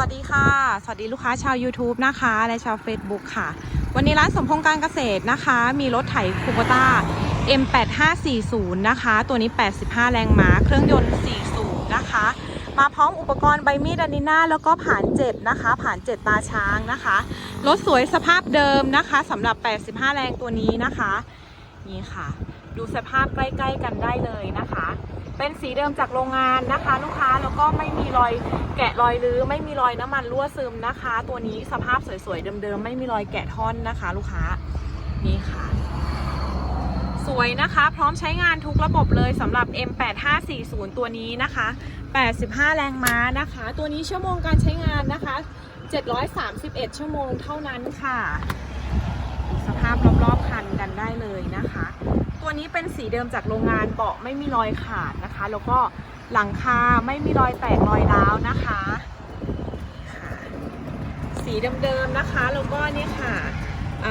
วัสดีค่ะ สวัสดีลูกค้าชาว YouTube นะคะ และชาว Facebook ค่ะ วันนี้ร้านสมพงษ์การเกษตรนะคะ มีรถไถคูโบต้า M8540 นะคะ ตัวนี้ 85 แรงม้า เครื่องยนต์4สูบนะคะ มาพร้อมอุปกรณ์ใบมีดอานิน่าแล้วก็ผ่านเจ็ดนะคะ ผ่านเจ็ดตาช้างนะคะ รถสวยสภาพเดิมนะคะสำหรับ 85 แรงตัวนี้นะคะ นี่ค่ะ ดูสภาพใกล้ ๆ กันได้เลยนะคะ เป็นสีเดิมจากโรงงานนะคะ ลูกค้าแล้วก็ไม่มีรอยแกะรอยรื้อไม่มีรอยน้ำมันรั่วซึมนะคะ ตัวนี้สภาพสวยๆเดิมๆไม่มีรอยแกะท่อนนะคะ ลูกค้านี่ค่ะ สวยนะคะ พร้อมใช้งานทุกระบบเลยสำหรับ M8540 ตัวนี้นะคะ 85 แรงม้านะคะ ตัวนี้ชั่วโมงการใช้งานนะคะ 731 ชั่วโมงเท่านั้นค่ะ สภาพรอบๆคันกันได้เลยนะคะ ตัวนี้เป็นสีเดิมจากโรงงานเบาะไม่มีรอยขาดนะคะ แล้วก็หลังคาไม่มีรอยแตกรอยร้าวนะคะ สีเดิมๆนะคะ แล้วก็เนี่ยค่ะ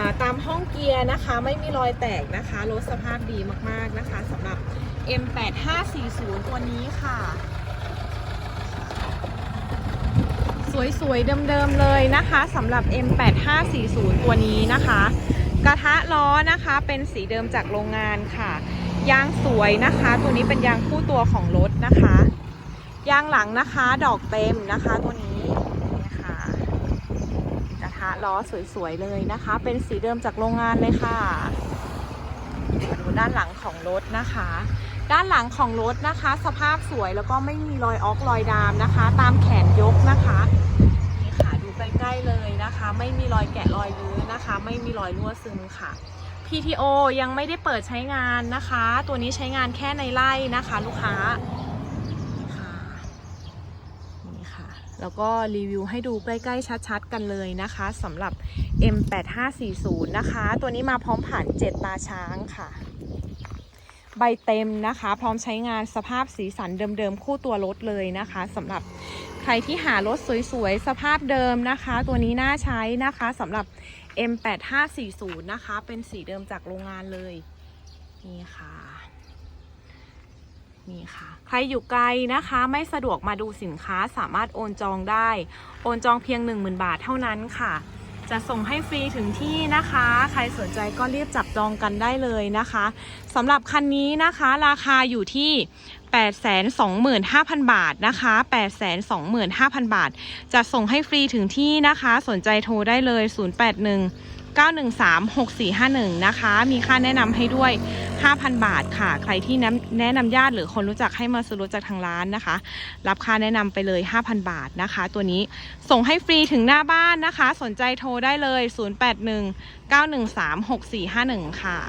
าตามห้องเกียร์นะคะ ไม่มีรอยแตกนะคะรถสภาพดีมากๆนะคะสำหรับ M8540 ตัวนี้ค่ะ สวยๆเดิมๆเลยนะคะสำหรับ M8540 ตัวนี้นะคะ กระทะล้อนะคะเป็นสีเดิมจากโรงงานค่ะ ยางสวยนะคะ ตัวนี้เป็นยางคู่ตัวของรถนะคะ ยางหลังนะคะดอกเต็มนะคะตัวนี้นี่ค่ะกระทะล้อสวยๆเลยนะคะ เป็นสีเดิมจากโรงงานเลยค่ะดูด้านหลังของรถนะคะ ด้านหลังของรถนะคะ สภาพสวยแล้วก็ไม่มีรอยออกรอยดามนะคะ ตามแขนยกนะคะ ใกล้เลยนะคะ ไม่มีรอยแกะรอยรื้อนะคะ ไม่มีรอยรั่วซึมค่ะ PTO ยังไม่ได้เปิดใช้งานนะคะ ตัวนี้ใช้งานแค่ในไร่นะคะ ลูกค้าค่ะนี่ค่ะ แล้วก็รีวิวให้ดูใกล้ๆชัดๆ กันเลยนะคะสำหรับ M8540 นะคะ ตัวนี้มาพร้อมผ่านเจ็ดตาช้างค่ะ ใบเต็มนะคะ พร้อมใช้งานสภาพสีสันเดิมๆ คู่ตัวรถเลยนะคะสำหรับใครที่หารถสวยๆ สภาพเดิมนะคะ ตัวนี้น่าใช้นะคะสำหรับ M8540 นะคะ เป็นสีเดิมจากโรงงานเลย นี่ค่ะนี่ค่ะใครอยู่ไกลนะคะไม่สะดวกมาดูสินค้าสามารถโอนจองได้ โอนจองเพียง 10,000 บาทเท่านั้นค่ะ จะส่งให้ฟรีถึงที่นะคะ ใครสนใจก็รีบจับจองกันได้เลยนะคะสำหรับคันนี้นะคะราคาอยู่ที่ 825,000 บาทนะคะ 825,000 บาท จะส่งให้ฟรีถึงที่นะคะ สนใจโทรได้เลย 081 9136451 นะคะ มีค่าแนะนำให้ด้วย 5,000 บาทค่ะ ใครที่แนะนำญาติหรือคนรู้จักให้มาซื้อรถจากทางร้านนะคะ รับค่าแนะนำไปเลย 5,000 บาทนะคะ ตัวนี้ส่งให้ฟรีถึงหน้าบ้านนะคะ สนใจโทรได้เลย 0819136451 ค่ะ